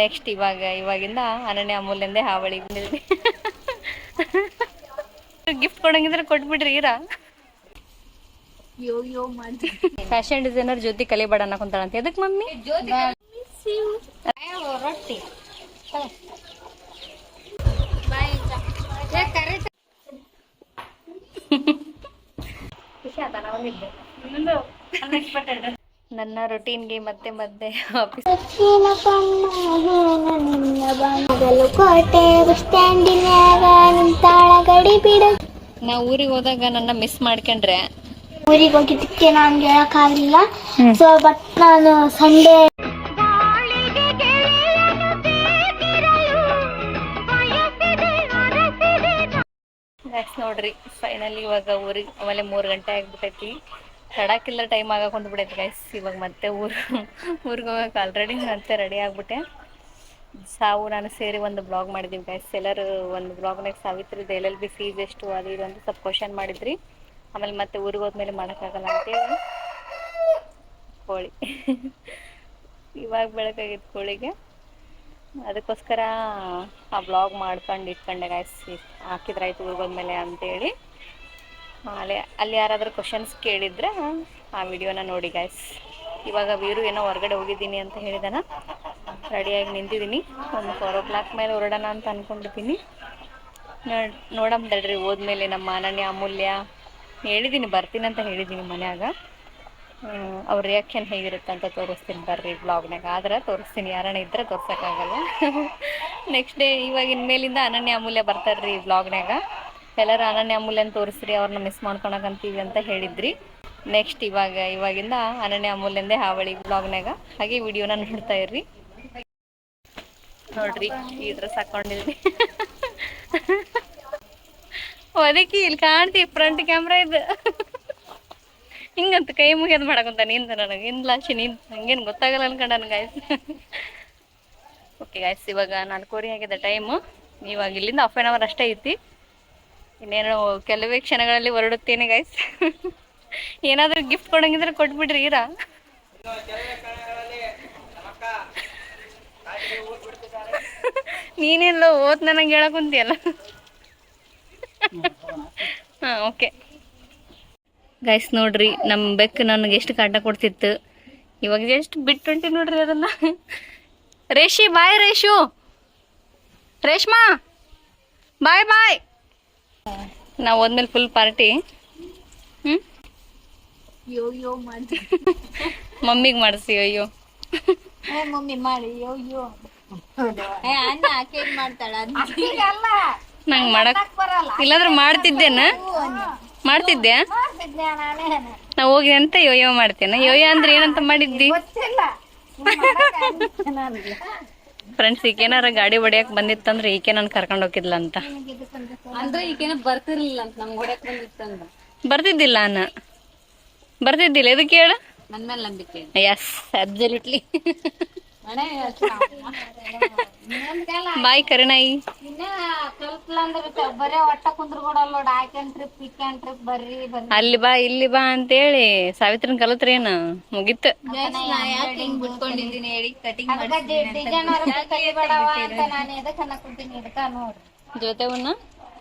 Next ಇವಾಗ ಇವಾಗಿಂದ ಅನನ್ಯ ಅಮೂಲ್ಯಂದೇ ಹಾವಳಿ ಗಿಫ್ಟ್ ಕೊಡಂಗಿದ್ರೆ ಕೊಟ್ಬಿಡ್ರಿ ಇರಾ. ಫ್ಯಾಷನ್ ಡಿಸೈನರ್ ಜ್ಯೋತಿ ಕಲಿಬೇಡ ಅನ್ನಕೊಂತಾಳಂತ ಎದಕ್ ಮಮ್ಮಿ? ರೊಟ್ಟಿ. ನನ್ನ ರೊಟೀನ್ಗೆ ಮತ್ತೆ ಮತ್ತೆ ನಾ ಊರಿಗೆ ಹೋದಾಗ ನನ್ನ ಮಿಸ್ ಮಾಡ್ಕೊಂಡ್ರೆ. ಊರಿಗೆ ಹೋಗಿದ್ದಕ್ಕೆ ನಾನು ಹೇಳಕ್ಕಾಗಲಿಲ್ಲ. ಸೊ ಬಟ್ ನಾನು ಸಂಡೇ ನೋಡ್ರಿ ಫೈನಲಿ ಇವಾಗ ಊರಿಗೆ ಆಮೇಲೆ ಮೂರ್ ಗಂಟೆ ಆಗ್ಬಿಟ್ಟೈತಿ ತಡಕ್ಕಿಲ್ಲ ಟೈಮ್ ಆಗಕ್ಕೆ ಹೊಂದ್ಬಿಟ್ಟೈತಿ ಗೈಸ್ ಇವಾಗ ಮತ್ತೆ ಊರು, ಊರಿಗೆ ಹೋಗಕ್ಕೆ ಆಲ್ರೆಡಿ ಮತ್ತೆ ರೆಡಿ ಆಗಿಬಿಟ್ಟೆ. ಸಾವು ನಾನು ಸೇರಿ ಒಂದು ಬ್ಲಾಗ್ ಮಾಡಿದ್ದೀವಿ ಗೈಸ್ ಎಲ್ಲರೂ ಒಂದು ಬ್ಲಾಗ್ನಾಗ Savitri, L L B fees ಎಷ್ಟು ಅದು ಇದು ಅಂತ ಸ್ವಲ್ಪ ಕ್ವಶನ್ ಮಾಡಿದ್ರಿ. ಆಮೇಲೆ ಮತ್ತೆ ಊರಿಗೆ ಹೋದ್ಮೇಲೆ ಮಾಡೋಕ್ಕಾಗಲ್ಲ ಅಂತೇಳಿ ಕೋಳಿ. ಇವಾಗ ಬೆಳಕಾಗಿತ್ತು ಕೋಳಿಗೆ. ಅದಕ್ಕೋಸ್ಕರ ಆ ಬ್ಲಾಗ್ ಮಾಡ್ಕೊಂಡು ಇಟ್ಕೊಂಡೆ ಗಾಯ್ಸ್ ಹಾಕಿದ್ರಾಯ್ತು ಊರಿಗೋದ್ಮೇಲೆ ಅಂತೇಳಿ. ಅಲ್ಲಿ ಅಲ್ಲಿ ಯಾರಾದರೂ ಕ್ವಶನ್ಸ್ ಕೇಳಿದ್ರೆ ಆ ವಿಡಿಯೋನ ನೋಡಿ ಗಾಯ್ಸ್ ಇವಾಗ ವೀರು ಏನೋ ಹೊರಗಡೆ ಹೋಗಿದ್ದೀನಿ ಅಂತ ಹೇಳಿದಾನ. ರೆಡಿಯಾಗಿ ನಿಂತಿದ್ದೀನಿ. ಒಂದು ಫೋರ್ ಓ ಕ್ಲಾಕ್ ಮೇಲೆ ಹೊರಡೋಣ ಅಂತ ಅಂದ್ಕೊಂಡಿದ್ದೀನಿ ನೋಡಿ, ನೋಡಮ್ ಹೋದ್ಮೇಲೆ ನಮ್ಮ ಅನನ್ಯ ಅಮೂಲ್ಯ. ಹೇಳಿದ್ದೀನಿ ಬರ್ತೀನಿ ಅಂತ ಹೇಳಿದ್ದೀನಿ ಮನ್ಯಾಗ. ಅವ್ರ ರಿಯಾಕ್ಷನ್ ಹೇಗಿರುತ್ತೆ ಅಂತ ತೋರಿಸ್ತೀನಿ ಬರ್ರಿ ಬ್ಲಾಗ್ನಾಗ ಆದ್ರೆ ತೋರಿಸ್ತೀನಿ ಯಾರನ್ನ ಇದ್ರೆ ತೋರ್ಸೋಕ್ಕಾಗಲ್ಲ. ನೆಕ್ಸ್ಟ್ ಡೇ ಇವಾಗಿನ ಮೇಲಿಂದ ಅನನ್ಯ, ಅಮೂಲ್ಯ ಬರ್ತಾರ್ರಿ ಬ್ಲಾಗ್ನಾಗ ಎಲ್ಲರೂ ಅನನ್ಯ ಅಮೂಲ್ಯನ ತೋರಿಸ್ರಿ, ಅವ್ರನ್ನ ಮಿಸ್ ಮಾಡ್ಕೊಳಕಂತೀವಿ ಅಂತ ಹೇಳಿದ್ರಿ. ನೆಕ್ಸ್ಟ್ ಇವಾಗ, ಇವಾಗಿಂದ ಅನನ್ಯ ಅಮೂಲ್ಯಂದೇ ಹಾವಳಿ ಬ್ಲಾಗ್ನಾಗ ಹಾಗೆ ವಿಡಿಯೋನ ನೋಡ್ತಾ ಇರ್ರಿ. ನೋಡ್ರಿ, ಈ ಡ್ರೆಸ್ ಹಾಕೊಂಡಿದ್ರಿ ಅದಕ್ಕೆ ಇಲ್ಲಿ ಕಾಣ್ತಿ ಫ್ರಂಟ್ ಕ್ಯಾಮ್ರಾ ಇದು. ಹಿಂಗಂತ ಕೈ ಮುಗಿಯೋದು ಮಾಡಕಂತ ನಿಂದ ನನಗೆ. ಲಾಸ್ಟ್ ನಿಂತ. ಹಂಗೇನು ಗೊತ್ತಾಗಲ್ಲ ಅನ್ಕೊಂಡ ಗಾಯ್ಸ್ ಓಕೆ ಗಾಯ್ಸ್ ಇವಾಗ ನಾಲ್ಕೂವರೆ ಆಗಿದೆ ಟೈಮು ಇವಾಗ ಇಲ್ಲಿಂದ ಹಾಫ್ ಆನ್ ಅವರ್ ಅಷ್ಟೇ ಐತಿ. ಇನ್ನೇನು ಕೆಲವೇ ಕ್ಷಣಗಳಲ್ಲಿ ಹೊರಡುತ್ತೇನೆ ಗೈಸ್ ಏನಾದರೂ ಗಿಫ್ಟ್ ಕೊಡಂಗಿದ್ರೆ ಕೊಟ್ಬಿಡ್ರಿ, ಇರಾ? ನೀನೆಲ್ಲ ಓದ್ ನನಗೆ ಹೇಳಕ್ ಕುಂತಿಯಲ್ಲ? ಓಕೆ ಗೈಸ್ ನೋಡ್ರಿ ನಮ್ಮ ಬೆಕ್ಕು ನನಗೆ ಎಷ್ಟು ಕಾಟ ಕೊಡ್ತಿತ್ತು. ಇವಾಗ ಎಷ್ಟು ಬಿಟ್ಟು ನೋಡ್ರಿ ಅದನ್ನ. ರೇಷಿ, ಬಾಯ್ ರೇಷು. ರೇಷ್ಮಾ, ಬಾಯ್ ಬಾಯ್. ನಾವು ಹೋದ್ಮೇಲೆ ಫುಲ್ ಪಾರ್ಟಿ ಯೋ ಮಾಡಿ ಮಮ್ಮಿಗೆ ಮಾಡಿಸಿ ಅಯ್ಯೋ ಮಮ್ಮಿ ಮಾಡಿ ಯೋ ಯೋ ಏ ಅನ್ನ ಆಕೇನ್ ಮಾಡ್ತಾಳ ಅಲ್ಲ. ನಂಗೆ ಮಾಡಕ್ ಬರಲ್ಲ. ಇಲ್ಲಾಂದ್ರೆ ಮಾಡ್ತಿದ್ದೇನ? ಮಾಡ್ತಿದ್ದೆ ನಾನೇ. ನಾ ಹೋಗಿ ಅಂತ ಯೋಯೋ ಮಾಡ್ತೇನೆ? ಯೋಯೋ ಅಂದ್ರೆ ಏನಂತ ಮಾಡಿದ್ದಿ? ಗೊತ್ತಿಲ್ಲ. ಫ್ರೆಂಡ್ಸ್ ಈಗೇನಾರ ಗಾಡಿ ಹೊಡಿಯಕ್ ಬಂದಿತ್ತಂದ್ರೆ ಈಕೆ ನಾನು ಕರ್ಕೊಂಡು ಹೋಗಿದ್ಲ ಅಂತ ಅಂದ್ರೆ ಈಗೇನ ಬರ್ತಿರ್ಲಿಲ್ಲ ಅಂತ ನಮ್ಗೆ ಬಂದಿತ್ತು ಬಂದಿತ್ತಂದ ಬರ್ತಿದ್ದಿಲ್ಲ ಅನ್ನ. ಬರ್ತಿದ್ದಿಲ್ಲ. ಎದಕ್ಕೆ ಹೇಳು? ನನ್ ಮೇಲೆ ನಂಬಿಕೆ ಎಸ್ ಅಬ್ಸಲ್ಯೂಟ್ಲಿ ಮನೆ ಬಾಯ್ ಕರುಣಾಯಿ. ಅಲ್ಲಿ ಬಾ ಇಲ್ಲಿ ಬಾ ಅಂತೇಳಿ ಸಾವಿತ್ರನ್ ಕಲತ್ರೇನು ಮುಗೀತು. ಮುಗಿತ್ ಜೊತೆ ಕಟಿಂಗ್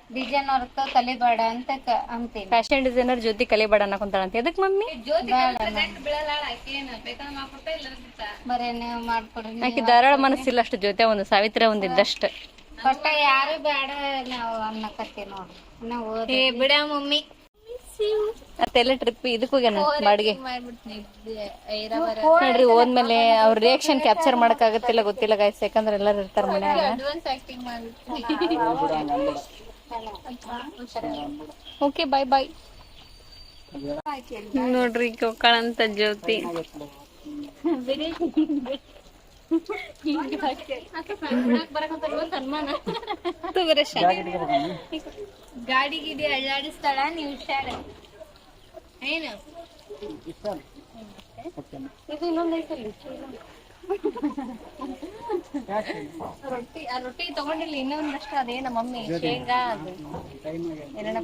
ಡಿಸೈನ್ ವರ್ಕ್ ಅಂತ ಕಲಿಬೇಡ ಅಂತ ಕ- ಅಂತೀನಿ. ಫ್ಯಾಷನ್ ಡಿಸೈನರ್ ಜ್ಯೋತಿ ಕಲಿಬೇಡ ಅನ್ನಕೊಂತಾಳಂತ. ಎದಕ್ ಮಮ್ಮಿ? ಬರೇ ನೀವು ಮಾಡ್ಕೊಡ್ರಿ ಆಕಿ ಧಾರಾಳ ಮನಸ್ಸಿಲ್ಲ ಅಷ್ಟು ಜೊತೆ ಒಂದು ಸಾವಿತ್ರ ಒಂದ್ ಇದ್ದಷ್ಟ. ಒಟ್ಟ ಯಾರು ಬೇಡ ನಾವು ಅನ್ನಕತ್ತೀವಿ ನೋಡ್ರಿ ಇನ್ನ ಓದಿ. ಬಿಡ ಮಮ್ಮಿ. ಮತ್ತೆಲ್ಲ ಟ್ರಿಪ್ ಇದಕ್ ಹೋಗ್ಯಾನ ಬಾಡಿಗೆ? ಮಾಡ್ಬಿಡ್ತೀನಿ ನೋಡ್ರಿ ಹೋದ್ಮೇಲೆ ಅವ್ರ ರಿಯಾಕ್ಷನ್ ಕ್ಯಾಪ್ಚರ್ ಮಾಡಕ್ ಆಗತ್ತಿಲ್ಲ ಗೊತ್ತಿಲ್ಲ ಗಾಯ್ಸ್ ಯಾಕಂದ್ರೆ ಎಲ್ಲರೂ ಇರ್ತಾರ ಮನ್ಯಾಗ. ಅಡ್ವಾನ್ಸ್ ಆಕ್ಟಿಂಗ್ ಮಾಡ್ಬಿಡ್ತೀನಿ ಓಕೆ ಬಾಯ್ ಬಾಯ್ ನೋಡ್ರಿ ಕೊಕ್ಕಳಂತ ಜ್ಯೋತಿ. ಗಾಡಿ ಗಿಡಿ ಅಳ್ಳಾಡಿಸ್ತಾಳ ನೀವು ಹುಷಾರ ಏನು? ಇದು ಇನ್ನೊಂದೈತಲ್ಲಿ ರೊಟ್ಟಿ ಆ ರೊಟ್ಟಿ ತಗೊಂಡಿಲ್ಲ ಇನ್ನೊಂದಷ್ಟು ಅದೇನ ಮಮ್ಮಿ ಶೇಂಗಾ ಅದು. ಏನೇನ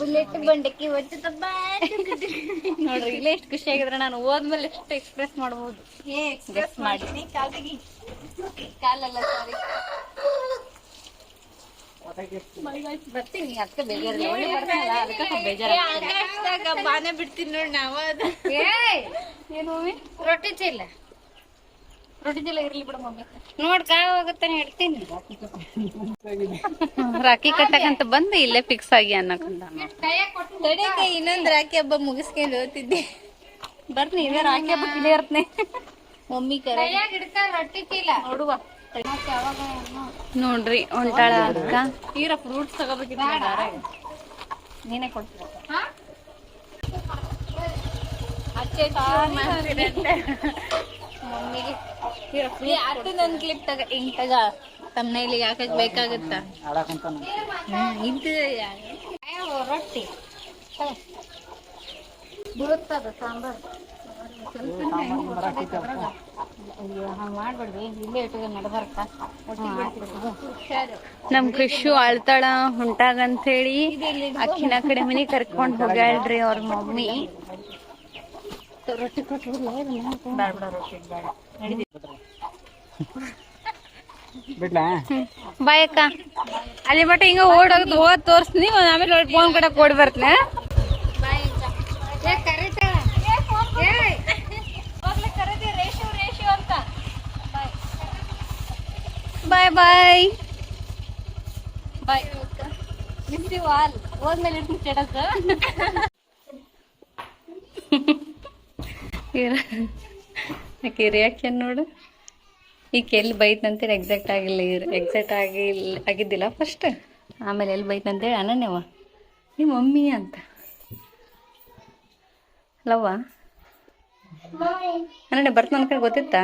ಬುಲೆಟ್ ಬಂಡಕ್ಕಿ ಒಟ್ಟು ನೋಡ್ರಿ ಇಲ್ಲೇ ಎಷ್ಟು ಖುಷಿ ಆಗಿದ್ರೆ ನಾನು ಹೋದ್ಮೇಲೆ ಎಷ್ಟು ಎಕ್ಸ್ಪ್ರೆಸ್ ಮಾಡ್ಬೋದು. ಎಕ್ಸ್ಪ್ರೆಸ್ ಮಾಡಿ. ಕಾಲಲ್ಲ ಸಾರಿ ಬರ್ತೀನಿ ಅದಕ್ಕೆ ಬೇಜಾರಿಲ್ಲ. ಅದಕ್ಕೆ ಬೇಜಾರ ಬಾನೆ ಬಿಡ್ತೀನಿ ನೋಡಿ ನಾವ ಏನು ರೊಟ್ಟಿ ಚೀಲ? ಇರ್ಲಿ ಬಿಡು ಮಮ್ಮಿ. ನೋಡ್ ರಾಖಿ ಕಟ್ಟಕಂತ ಬಂದು ಇಲ್ಲೇ ಫಿಕ್ಸ್ ಆಗಿ ಅನ್ನಕಂದ ಇನ್ನೊಂದ್ ರಾಖಿ ಹಬ್ಬ ಮುಗಿಸ್ಕೊಂಡು ಹೋಗ್ತಿದ್ದೆ. ಬರ್ತೀನಿ ಇದೇ ರಾಖಿ ಹಬ್ಬ ಇಲ್ಲೇ ಇರ್ತನೆ. ಮಮ್ಮಿ ನೋಡುವ. ನೋಡ್ರಿ ಒಂಟಾಳ ಅಕ್ಕ. ತೀರ ಫ್ರೂಟ್ಸ್ ತಗೋಬೇಕಿದ್ರೆ ನೀನೇ ಕೊಡ್ತೀನಿ ಮಮ್ಮಿಗೆ. ನನ್ ಕ್ಲಿಪ್ ತಗ ಹಿಂಗ್ ತಗ. ತಮ್ಮನೇಲಿ ಹಾಕಕ್ ಬೇಕಾಗತ್ತ? ಇದು ರೊಟ್ಟಿ. ಬರುತ್ತದ ಸಾಂಬಾರ್? ನಮ್ ಕೃಷಿ ಅಳ್ತಾಳ ಹೊಂಟಾಗಂತ ಹೇಳಿ ಅಕ್ಕಿನ ಕಡೆ ಮನಿ ಕರ್ಕೊಂಡ್ ಹೋಗ್ಯಾಳ್ರಿ ಅವ್ರ ಮಮ್ಮಿ. ರೊಟ್ಟಿ ಕೊಟ್ಬಿಡ್ಲ ಬೇಡ ಬಿಡ ರೊಟ್ಟಿ ಬೇಡ ಬಿಡ್ಲಾ ಬಾಯ್ ಅಕ್ಕ. ಅಲ್ಲಿ ಮಟ್ಟ ಹಿಂಗ ಓಡೋದ್ ಹೋದ್ ತೋರಿಸ್ತೀನಿ ಆಮೇಲೆ ಫೋನ್ ಕಡೆ ಓಡಿ ಬರ್ತೇನೆ. ಬಾಯ್ ಬಾಯ್. ಬಾಯ್ ಆಲ್ ಹೋದ್ಮೇಲೆ ಇರ್ತೀನಿ ಸ್ಟೇಟಸ್ ರಿಯಾಕ್ಷನ್ ನೋಡು. ಈಗ ಎಲ್ಲಿ ಬೈತಂತೇಳಿ ಎಕ್ಸಾಕ್ಟ್ ಆಗಿಲ್ಲ ಎಕ್ಸಾಕ್ಟ್ ಆಗಿ ಆಗಿದ್ದಿಲ್ಲ ಫಸ್ಟ್ ಆಮೇಲೆ ಎಲ್ಲಿ ಬೈತಂತೇಳಿ ಅನನ್ಯವ ನಿಮ್ಮ ಮಮ್ಮಿ ಅಂತ. ಅಲ್ಲವ್ವ ಅನನ್ಯ ಬರ್ತ ನನ್ನ ಕಡೆ ಗೊತ್ತಿತ್ತಾ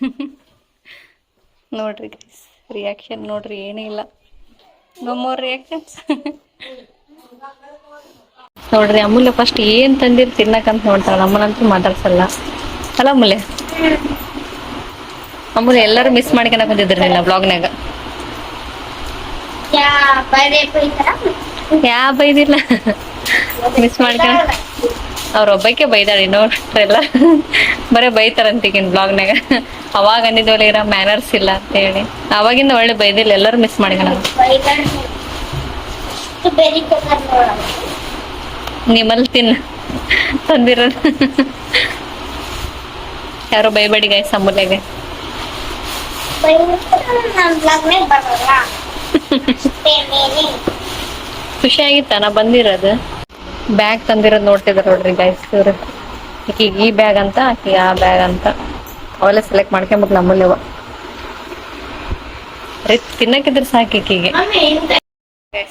ನೋಡ್ರಿ ರಿಯಾಕ್ಷನ್ ನೋಡ್ರಿ ಏನೂ ಇಲ್ಲ. ನೋ ಮೋರ್ ರಿಯಾಕ್ಷನ್ಸ್ ನೋಡ್ರಿ, ಅಮೂಲ್ಯ ಫಸ್ಟ್ ಏನ್ ತಂದಿರ್ ತಿನ್ನಕಂತ ನೋಡ್ತಾಳ, ನಮ್ಮನಂತೂ ಮಾತಾಡ್ಸಲ್ಲ. ಅಲ್ಲ ಅಮೂಲ್ಯ. ಅಮೂಲ್ಯ, ಎಲ್ಲರೂ ಮಿಸ್ ಮಾಡ್ಕೊಳಕ್ ಬಂದಿದ್ರಿ ನಿನ್ನ ಬ್ಲಾಗ್ನಾಗ ಯಾ ಬೈದಿಲ್ಲ. ಮಿಸ್ ಮಾಡ್ಕೊಳ ಅವ್ರ ಒಬ್ಬಕ್ಕೆ ಬೈದಾಳಿ ನೋಡ್ರಲ್ಲ ಬರೇ ಬೈತಾರಂತೀಗಿನ ಬ್ಲಾಗ್ನಾಗ ಅವಾಗ ಅಂದಿದ್ವಲ್ಲ ಇರೋ ಮ್ಯಾನರ್ಸ್ ಇಲ್ಲ ಅಂತ ಹೇಳಿ. ಅವಾಗಿಂದ ಒಳ್ಳೆ ಬೈದಿಲ್ಲ, ಎಲ್ಲರೂ ಮಿಸ್ ನೋಡ ನಿಮ್ಮಲ್ಲಿ ತಿನ್ನ ತಂದಿರ. ಯಾರು ಬೈಬೇಡಿ ಗಾಯ ಸಮುಲ್ಯಾಗ ಬೈತಾರ ನನ್ ಬ್ಲಾಗ್ನೇ ಬರಲ್ಲ ಅಷ್ಟೇ ಮೇನೆ ಖುಷಿ ಆಗಿತ್ತ? ನಾ ಬಂದಿರೋದು. ಬ್ಯಾಗ್ ತಂದಿರೋದು ನೋಡ್ತಿದ್ರು ನೋಡ್ರಿ ಗಾಯ್ಸ್ ಆಕಿಗೆ ಈ ಬ್ಯಾಗ್ ಅಂತ ಆಕಿ ಆ ಬ್ಯಾಗ್ ಅಂತ. ಅವೆಲ್ಲ ಸೆಲೆಕ್ಟ್ ಮಾಡ್ಕೊಂಬಿಟ್ ನಮ್ಮಲ್ಲಿ ಅವ. ತಿನ್ನಕ್ಕಿದ್ರೆ ಸಾಕು ಈಕಿಗೆ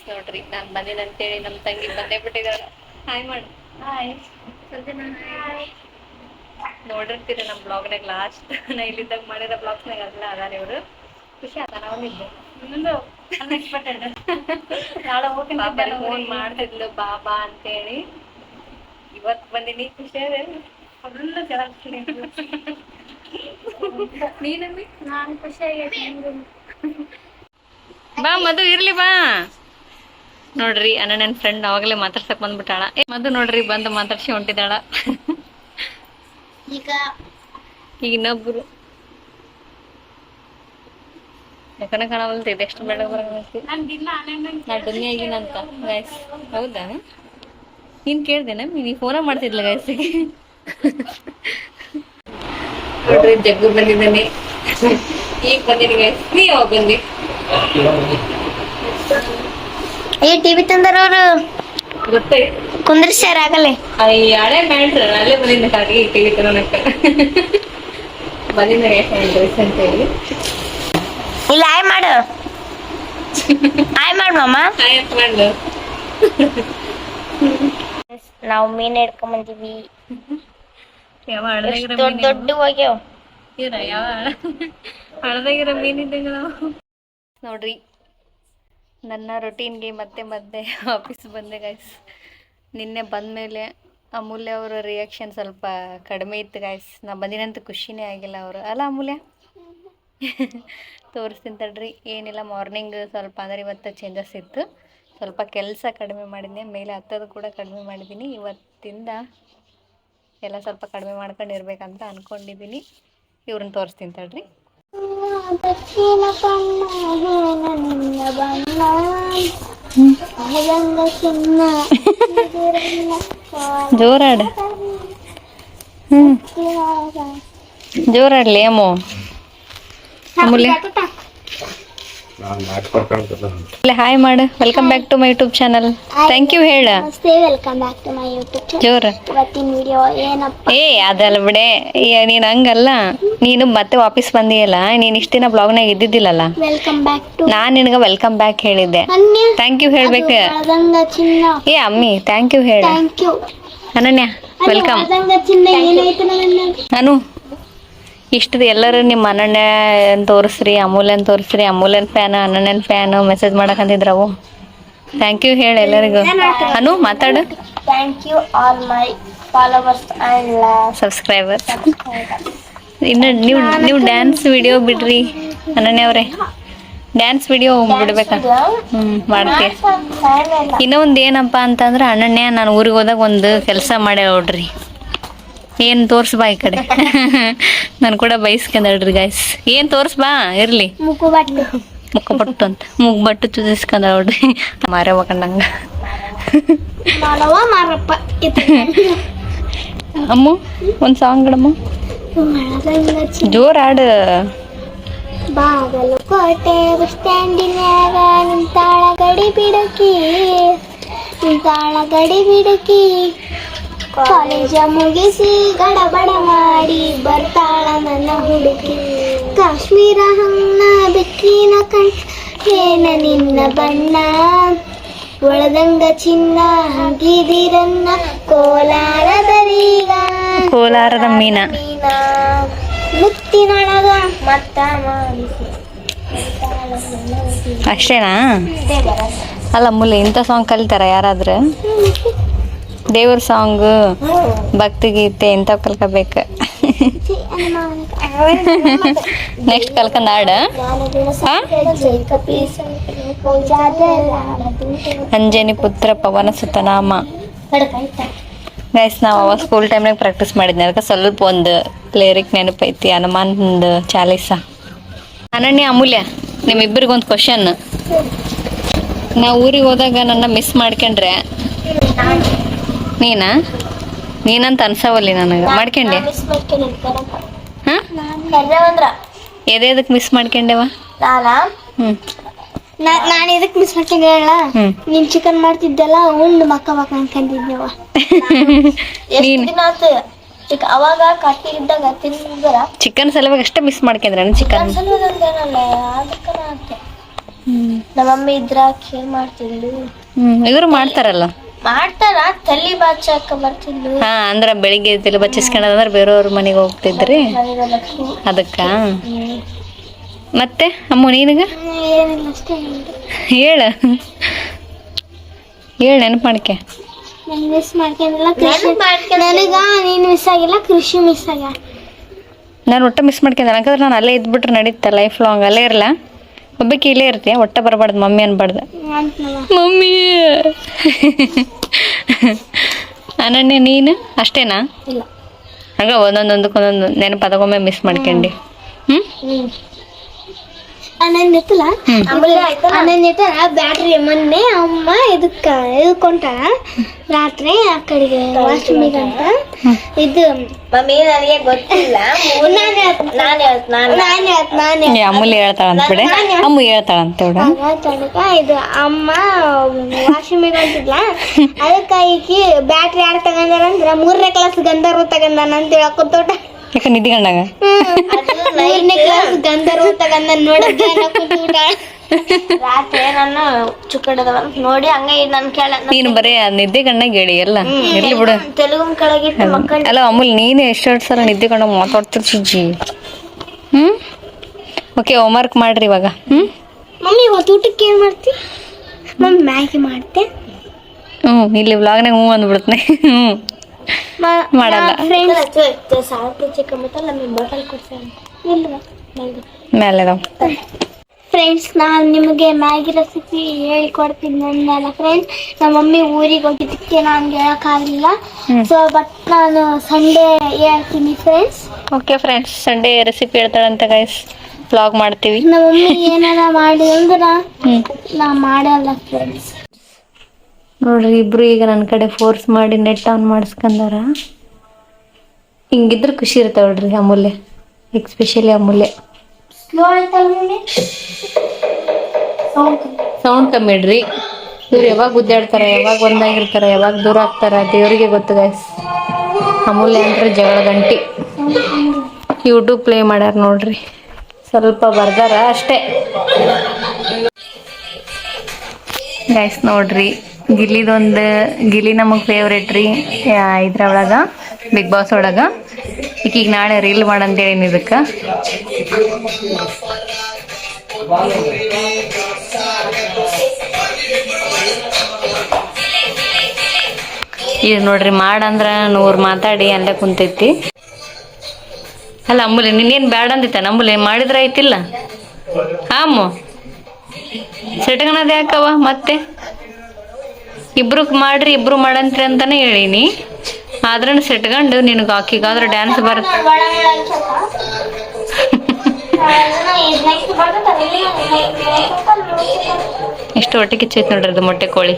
ನೋಡ್ರಿ ನಾನ್ ಬಂದಿನ ಅಂತೇಳಿ ನಮ್ ತಂಗಿ ಬಂದೇ ಬಿಟ್ಟಿದ್ದಾಳ ಹಾಯ್ ಮಾಡಿ. ಹಾಯ್ ನೋಡಿರ್ತೀರಿ ನಮ್ ಬ್ಲಾಗ್ನಾಗ ಲಾಸ್ಟ್ ನಾ ಇಲ್ಲಿದ್ದಾಗ ಮಾಡಿರೋ ಬ್ಲಾಗ್ನಾಗ ಅದೆಲ್ಲ ಅದಾರ ಇವ್ರು. ಖುಷಿ ಅದ ನಾವಲ್ಲಿದ್ದೆ ಅನ್ಎಕ್ಸ್ಪೆಕ್ಟೆಡ್ ನಾಳೆ ಹೋಗ್ತೀನಿ ಫೋನ್ ಮಾಡ್ತಿದ್ಲು ಬಾ ಬಾ ಅಂತೇಳಿ. ಇವತ್ ಬಂದಿನಿ ಖುಷಿ ಅದೇ ಅದೆಲ್ಲ ಚೆನ್ನಾಗಿ ನೀನಮ್ಮಿ? ನಾನು ಖುಷಿ ಆಗೈತಿ ಬಾ ಮಧು ಇರ್ಲಿ ಬಾ. ನೋಡ್ರಿ ಅಣ್ಣ ನನ್ನ ಫ್ರೆಂಡ್ ಅವಾಗಲೇ ಮಾತಾಡ್ಸಕ್ ಬಂದ್ಬಿಟ್ಟಾಳ. ಏ ಮಧು ನೋಡ್ರಿ ಬಂದು ಮಾತಾಡ್ಸಿ ಹೊಂಟಿದಾಳ ಈಗ? ಈಗ ಇನ್ನೊಬ್ರು. ಯಾಕನ ಕಾಣವಲ್ತ ಇದೆ? ಎಷ್ಟು ಬೆಳಗ್ಗೆ ನಾನು ನಾ ಡುಮ್ಮಿ ಆಗಿನಂತ. ಗೈಸ್ ಹೌದಾ? ನೀನ್ ಕೇಳ್ದೇನ ನೀ ಫೋನ ಮಾಡ್ತಿದ್ಲ ಗೈಸಿಗೆ ನೋಡ್ರಿ ಜಗ್ಗು ಬಂದಿದ್ದಾನೆ. ಈಗ ಬಂದಿನಿ ಗೈಸ್ ನೀ ಯಾವಾಗ ಬಂದಿ ಏ ಟಿವಿ ತಂದರವ್ರು ಗೊತ್ತಾಯ್ತು ಕುಂದ್ರಿಸ್ಯಾರ ಆಗಲೇ? ಅಯ್ಯ ಹಳೆ ಮ್ಯಾಟ್ರ್ ಅಲ್ಲೇ ಬಂದಿದ್ದ ಕಾಡಿಗೆ ಟಿವಿ ತರೋನಕ್ಕ ಬಂದಿದ್ದ ಡ್ರೆಸ್ ಅಂತ ಹೇಳಿ ಇಲ್ಲ ಆಯ್ ಮಾಡು. ಆಯ್ ಮಾಡು ಮಾಮ. ಆಯ್ ಮಾಡ್ಲು ನಾವು ಮೀನ್ ಹಿಡ್ಕೊಂಡ್ ಬಂದಿವಿ. ಯಾವ ಹಳದಾಗಿರೋ ದೊಡ್ಡ ದೊಡ್ಡ ಹೋಗ್ಯಾವ ಇರ ಯಾವ ಹಳದಾಗಿರೋ ಮೀನಿದ್ದಂಗ ನಾವು ನೋಡ್ರಿ ನನ್ನ ರೊಟೀನ್ಗೆ ಮತ್ತೆ ಮತ್ತೆ ಆಫೀಸ್ ಬಂದೆ ಗಾಯ್ಸ್ ನಿನ್ನೆ ಬಂದ್ಮೇಲೆ ಅಮೂಲ್ಯ ಅವರ ರಿಯಾಕ್ಷನ್ ಸ್ವಲ್ಪ ಕಡಿಮೆ ಇತ್ತು ಗಾಯ್ಸ್ ನಾ ಬಂದಿನಂತ ಖುಷಿನೇ ಆಗಿಲ್ಲ ಅವರು. ಅಲ್ಲ ಅಮೂಲ್ಯ? ತೋರಿಸ್ತೀನಿ ತಡ್ರಿ. ಏನಿಲ್ಲ ಮಾರ್ನಿಂಗ್ ಸ್ವಲ್ಪ ಅಂದ್ರೆ ಇವತ್ತು ಚೇಂಜಸ್ ಇತ್ತು. ಸ್ವಲ್ಪ ಕೆಲಸ ಕಡಿಮೆ ಮಾಡಿದ್ದೆ ಮೇಲೆ ಹತ್ತೋದು ಕೂಡ ಕಡಿಮೆ ಮಾಡಿದ್ದೀನಿ ಇವತ್ತಿಂದ ಎಲ್ಲ ಸ್ವಲ್ಪ ಕಡಿಮೆ ಮಾಡ್ಕೊಂಡು ಇರಬೇಕಂತ ಅಂದ್ಕೊಂಡಿದ್ದೀನಿ ಇವ್ರನ್ನ ತೋರಿಸ್ತೀನಿ ತಡ್ರಿ. ದಕ್ಷಿಣ ಜೋರಾಡು. ಹ್ಞೂ ಜೋರಾಡ್ಲಿ ಅಮ್ಮ. ಅಮೂಲ್ಯ ಇಲ್ಲ ಹಾಯ್ ಮಾಡು. Welcome back to my YouTube channel thank you ಹೇಳ. ನಮಸ್ತೆ welcome back to my YouTube ಜೋರ. ಇವತ್ತಿನ ವಿಡಿಯೋ ಏನಪ್ಪ? ಏ ಅದಲ್ಲ ಬಿಡೆ. ನೀನು ಹಂಗಲ್ಲ. ನೀನು ಮತ್ತೆ ವಾಪಸ್ ಬಂದಿಯಲ್ಲ? ನೀನು ಇಷ್ಟ ದಿನ ಬ್ಲಾಗ್ನಾಗ ಇದ್ದಿದ್ದಿಲ್ಲಲ್ಲ? ವೆಲ್ಕಮ್ ಬ್ಯಾಕ್ ಟು ನಾನು ನಿನಗೆ ವೆಲ್ಕಮ್ ಬ್ಯಾಕ್ ಹೇಳಿದ್ದೆ. ಅನ್ಯ ಥ್ಯಾಂಕ್ ಯು ಹೇಳ್ಬೇಕು. ಏ ಅಮ್ಮಿ ಥ್ಯಾಂಕ್ ಯು ಹೇಳ. ಥ್ಯಾಂಕ್ ಯು ಅನನ್ಯ ವೆಲ್ಕಮ್ ಬಳದಂಗ ಇಷ್ಟದ ಎಲ್ಲರೂ ನಿಮ್ಮ ಅನ್ನಣ್ಣ ತೋರಿಸ್ರಿ ಅಮೂಲ್ಯನ್ ತೋರಿಸ್ರಿ ಅಮೂಲ್ಯನ್ ಫ್ಯಾನ್ ಅನನ್ಯನ್ ಫ್ಯಾನ್ ಮೆಸೇಜ್ ಮಾಡಕಂತಿದ್ರವು ಥ್ಯಾಂಕ್ ಯು ಹೇಳಿ ಎಲ್ಲರಿಗೂ. ಅನು ಮಾತಾಡು. Thank you all my followers subscriber ಇನ್ನು ನೀವು ನೀವು ಡ್ಯಾನ್ಸ್ ವಿಡಿಯೋ ಬಿಡ್ರಿ ಅನನ್ಯ ಅವರೇ. ಡ್ಯಾನ್ಸ್ ವಿಡಿಯೋ ಬಿಡ್ಬೇಕ. ಹ್ಞೂ ಮಾಡ್ತೀವಿ ಇನ್ನೊಂದು ಏನಪ್ಪ ಅಂತಂದ್ರೆ ಅನನ್ಯ ನಾನು ಊರಿಗೆ ಹೋದಾಗ ಒಂದು ಕೆಲಸ ಮಾಡ್ಯಾವ ನೋಡ್ರಿ. ಏನು ತೋರ್ಸ್ ಬಾ ಈ ಕಡೆ. ನಾನು ಕೂಡ ಬೈಸ್ಕೊಂಡ್ರಿ ಗಾಯ್ಸ್ ಏನ್ ತೋರ್ಸ್ ಬಾ ಇರಲಿ. ಮುಕ್ಕು ಬಟ್ಟೆ ಮುಖ ಬಟ್ಟು ಅಂತ. ಮುಗ್ಬಟ್ಟು ಬಟ್ಟು ಚುದಿಸ್ಕೊಂಡ ನೋಡ್ರಿ ಮಾರೇ ಹೋಗಂಡಂಗ ಅಮ್ಮ ಒಂದು ಸಾಂಗ್ ಅಡಮ್ಮ ಜೋರ್ ಹಾಡು. ಬಾಗಲಕೋಟೆ ಬಸ್ ಸ್ಟ್ಯಾಂಡಿನ್ಯಾಗ ನಿಂತಾಳ ಗಡಿ ಬಿಡಕಿ ನಿಂತಾಳ ಗಡಿ ಬಿಡಕಿ. ಕಾಲೇಜ ಮುಗಿಸಿ ಗಡಬಡ ಮಾಡಿ ಬರ್ತಾಳ ನನ್ನ ಹುಡುಗಿ. ಕಾಶ್ಮೀರ ಹಣ್ಣ ಬೆಕ್ಕಿನ ಕಣ್ ಏನ ನಿನ್ನ ಬಣ್ಣ. ಒಳದಂಗ ಚಿನ್ನ ಹಂಗಿದಿರನ್ನ ಕೋಲಾರದರೀಗ. ಕೋಲಾರದ ಮೀನ. ಮೀನ. ಮುತ್ತಿನೊಳಗ ಮತ್ತ ಮಾಡಿಸಿ ಅಷ್ಟೇನಾ? ಅಲ್ಲ ಮುಲ್ಲ ಇಂಥ ಸಾಂಗ್ ಕಲಿತಾರ ಯಾರಾದ್ರೆ? ದೇವ್ರ ಸಾಂಗ್ ಭಕ್ತಿಗೀತೆ ಇಂಥವು ಕಲ್ಕೋಬೇಕು. ನೆಕ್ಸ್ಟ್ ಕಲ್ಕೊಂಡ್ ಹಾಡ ಅಂಜನಿ ಪುತ್ರ ಪವನ ಸುತನಾಮ. ಗೈಸ್ ನಾವು ಅವಾಗ ಸ್ಕೂಲ್ ಟೈಮ್ನಾಗ ಪ್ರಾಕ್ಟೀಸ್ ಮಾಡಿದ್ನಿ. ಅದಕ್ಕೆ ಸ್ವಲ್ಪ ಒಂದು ಲಿರಿಕ್ ನೆನಪೈತಿ ಹನುಮಾನ್ದು ಚಾಲೀಸ. ಅನನ್ಯ ಅಮೂಲ್ಯ, ನಿಮ್ಮಿಬ್ಬರಿಗೊಂದು ಕ್ವಶನ್ ನಾ ಊರಿಗೆ ಹೋದಾಗ ನನ್ನ ಮಿಸ್ ಮಾಡ್ಕೊಂಡ್ರೆ? ನೀನಾ? ನೀನಂತ ಅನ್ಸವಲ್ಲಿ ನನಗೆ. ಮಾಡ್ಕೊಂಡೆ? ಹಾಂ? ಎದೇದಕ್ಕೆ ಮಿಸ್ ಮಾಡ್ಕೊಂಡೆವ ನಾನಾ? ಇದಕ್ ಮಿಸ್ ಹ್ಞೂ ನೀನ್ ಚಿಕನ್ ಮಾಡ್ತಿದ್ದಲ್ಲ ಉಂಡು ಮಕ್ಕ ಮಕ್ಕ ಈಗ ಅವಾಗ ಕಟ್ಟಿ ಇದ್ದಾಗ ತಿಂದ್ರ ಚಿಕನ್ ಸಲುವಾಗಿ ಅಷ್ಟೇ ಮಿಸ್ ಮಾಡ್ಕೊಂಡ್ರೆ ಚಿಕನ್ ನಮ್ಮ ಮಮ್ಮಿ ಇದ್ರ ಕೇರ್ ಮಾಡ್ತಿದ್ಲು. ಇವರು ಮಾಡ್ತಾರಲ್ಲ? ಮಾಡ್ತಾರ? ತಲಿ ಬಾಚಾಕ ಬರ್ತಿದ್ಲು ಹಾ ಅಂದ್ರ ಬೆಳಿಗ್ಗೆ ತಲೆ ಬಚ್ಚಿಸ್ಕೊಂಡಂದ್ರೆ ಬೇರೆಯವ್ರ ಮನೆಗೆ ಹೋಗ್ತಿದ್ರಿ? ಅದಕ್ಕ? ಮತ್ತೆ ಅಮ್ಮ ನಿನಗ? ಏನಿಲ್ಲ ಅಷ್ಟೇ ಹೇಳ. ಹೇಳ ನೆನಪು ಮಾಡ್ಕೆ. ನನ್ ಮಿಸ್ ಮಾಡ್ಕೊಂಡಿಲ್ಲ ಕೃಷಿ ನನಗ ನೀನ್ ಮಿಸ್ ಆಗಿಲ್ಲ ಕೃಷಿ ಮಿಸ್ ಆಗ್ಯ ನಾನು ಒಟ್ಟ ಮಿಸ್ ಮಾಡ್ಕೊಂಡೆ ಯಾಕಂದ್ರೆ ನಾನು ಅಲ್ಲೇ ಇದ್ಬಿಟ್ರೆ ನಡೀತಾ ಲೈಫ್ ಲಾಂಗ್ ಅಲ್ಲೇ ಇರಲ್ಲ ಒಬ್ಬಕ್ಕೆ ಇಲ್ಲೇ ಇರ್ತೀಯ? ಒಟ್ಟ ಬರಬಾರ್ದು ಮಮ್ಮಿ ಅನ್ಬಾರ್ದು. ಮಮ್ಮಿ. ಅನನ್ಯ ನೀನು? ಅಷ್ಟೇನಾ? ಹಂಗ ಒಂದೊಂದೊಂದಕ್ಕೆ ಒಂದೊಂದು ನೆನಪು ಅದಕ್ಕೊಮ್ಮೆ ಮಿಸ್ ಮಾಡ್ಕೊಂಡಿ. ಹ್ಞೂ ಇತ್ತಲ್ಲ ಬ್ಯಾಟ್ರಿ ಮೊನ್ನೆ ಅಮ್ಮ ಇದಕ್ಕ ಇಳ್ಕೊಂಟಾಳ ರಾತ್ರಿ ಆ ಕಡೆಗೆ ವಾಶ್ರೂಮಿಗಂತ ಇದು ಮಮ್ಮಿ ನನಗೆ ಗೊತ್ತಿಲ್ಲ. ನಾನು ನಾನು ನಾನು ನಾನು ಅಮೂಲ್ಯ ಹೇಳ್ತಾಳ ಅಮ್ಮು ಹೇಳ್ತಾಳ ಅಂತ ಇದು ಅಮ್ಮ ವಾಶ್ರೂಮಿಗೆ ಹೊಂಟಿದ್ಲ ಅದಕ್ಕೆ ಈಕಿ ಬ್ಯಾಟ್ರಿ ಯಾರು ತಗೊಂಡಾರಂದ್ರ ಮೂರನೇ ಕ್ಲಾಸ್ ಗಂಧರ್ವ ತಗೊಂಡಾನ ಅಂತ ಹೇಳಕ್ಕೊತೋಟ ಯಾಕೆ ಕಂಡಂಗ ಮೂರನೇ ಕ್ಲಾಸ್ ಗಂಧರ್ವ ತಗಂದ ನೋಡಕ್ಕೆ ರಾತ್ರಿ ನಾನು ಚುಕ್ಕಡದವ. ನೋಡಿ ಹಂಗ ನನ್ ಕೇಳ ನೀನು ಬರೀ ನಿದ್ದೆ ಕಣ್ಣಾಗ ಹೇಳಿ ಎಲ್ಲ. ಇರ್ಲಿ ಬಿಡು. ತೆಲುಗು ಕೆಳಗೆ ಅಲ್ಲ ಅಮೂಲ್ ನೀನು ಎಷ್ಟು ಸಲ ನಿದ್ದೆ ಕಂಡಾಗ ಮಾತಾಡ್ತಿರ್ ಸುಜ್ಜಿ? ಹ್ಞೂ ಓಕೆ ಹೋಮ್ವರ್ಕ್ ಮಾಡ್ರಿ ಇವಾಗ. ಹ್ಮ್? ಮಮ್ಮಿ ಇವತ್ತು ಊಟಕ್ಕೆ ಏನ್ ಮಾಡ್ತಿ? ಮಮ್ಮಿ ಮ್ಯಾಗಿ ಮಾಡ್ತೆ. ಹ್ಞೂ ಇಲ್ಲಿ ವ್ಲಾಗ್ನಾಗ ಹ್ಞೂ ಅಂದ್ಬಿಡ್ತೇನೆ. ಹ್ಞೂ ಮಾಡಲ್ಲ. ಮೇಲೆ ಫ್ರೆಂಡ್ಸ್ ನಾನು ನಿಮಗೆ ಮ್ಯಾಗಿ ರೆಸಿಪಿ ಹೇಳಿಕೊಡ್ತೀನಿ ಅಂದಲ್ಲ ಫ್ರೆಂಡ್ಸ್ ನಮ್ಮ ಮಮ್ಮಿ ಊರಿಗೆ ಹೋಗಿದ್ದಕ್ಕೆ ನಾನು ಹೇಳೋಕ್ಕಾಗಲಿಲ್ಲ. ಸೊ ಬಟ್ ನಾನು ಸಂಡೇ ಹೇಳ್ತೀನಿ friends okay friends Sunday recipe ಹೇಳ್ತಾಳಂತ guys blog ಮಾಡ್ತೀವಿ. ನಮ್ಮ ಮಮ್ಮಿ ಏನಾರ ಮಾಡಿ ಅಂದ್ರೆ ನಾ ಮಾಡಲ್ಲ ಫ್ರೆಂಡ್ಸ್ ನೋಡ್ರಿ ಇಬ್ರು ಈಗ ನನ್ನ ಕಡೆ ಫೋರ್ಸ್ ಮಾಡಿ ನೆಟ್ ಆನ್ ಮಾಡಿಸ್ಕೊಂಡಾರ ಹಿಂಗಿದ್ರೆ ಖುಷಿ ಇರ್ತಾವ ನೋಡ್ರಿ ಅಮೂಲ್ಯ. ಎಕ್ಸ್ಪೆಷಲಿ ಅಮೂಲ್ಯ. ಸೌಂಡ್ ಕಮ್ಮಿ. ಇಡ್ರಿ. ಇವ್ರು ಯಾವಾಗ ಗುದ್ದಾಡ್ತಾರ ಯಾವಾಗ ಒಂದಾಗಿರ್ತಾರ ಯಾವಾಗ ದೂರ ಆಗ್ತಾರ ದೇವ್ರಿಗೆ ಗೊತ್ತು ಗಾಯ್ಸ್ ಅಮೂಲ್ಯ ಅಂದ್ರೆ ಜಗಳ ಗಂಟಿ. ಯೂಟ್ಯೂಬ್ ಪ್ಲೇ ಮಾಡ್ಯಾರ ನೋಡ್ರಿ. ಸ್ವಲ್ಪ ಬರ್ದಾರ ಅಷ್ಟೇ. ಗಾಯ್ಸ್ ನೋಡ್ರಿ. ಗಿಲ್ಲಿದೊಂದು, ಗಿಲ್ಲಿ ನಮಗೆ ಫೇವ್ರೇಟ್ ರೀ ಇದ್ರ ಒಳಗೆ ಬಿಗ್ ಬಾಸ್ ಒಳಗೆ. ಈಗೀಗ ನಾಳೆ ರೀಲ್ ಮಾಡಂತೇಳಿ ಇದಕ್ಕೆ. ಈಗ ನೋಡ್ರಿ, ಮಾಡಂದ್ರೆ ನೂರು ಮಾತಾಡಿ ಅಲ್ಲೇ ಕುಂತೈತಿ. ಅಲ್ಲ, ಅಂಬುಲಿ ನಿನ್ನೇನು ಬ್ಯಾಡ ಅಂದಿತ್ತ ಮಾಡಿದ್ರೆ ಆಯ್ತಿಲ್ಲ ಐತಿಲ್ಲ ಅಮ್ಮ ಸೆಟಗನದ ಯಾಕವ ಮತ್ತೆ? ಇಬ್ರು ಮಾಡ್ರಿ ಇಬ್ರು ಮಾಡಂತ್ರಿ ಅಂತಾನೆ ಹೇಳಿನಿ. ಆದ್ರೂ ಸೆಟ್ಕೊಂಡು ನಿನಗೆ ಆಕಿಗಾದ್ರೆ ಡ್ಯಾನ್ಸ್ ಬರುತ್ತೆ ಎಷ್ಟು ಹೊಟ್ಟೆ ಕಿಚ್ಚೈತೆ ನೋಡ್ರಿ ಅದು ಮೊಟ್ಟೆ ಕೋಳಿ.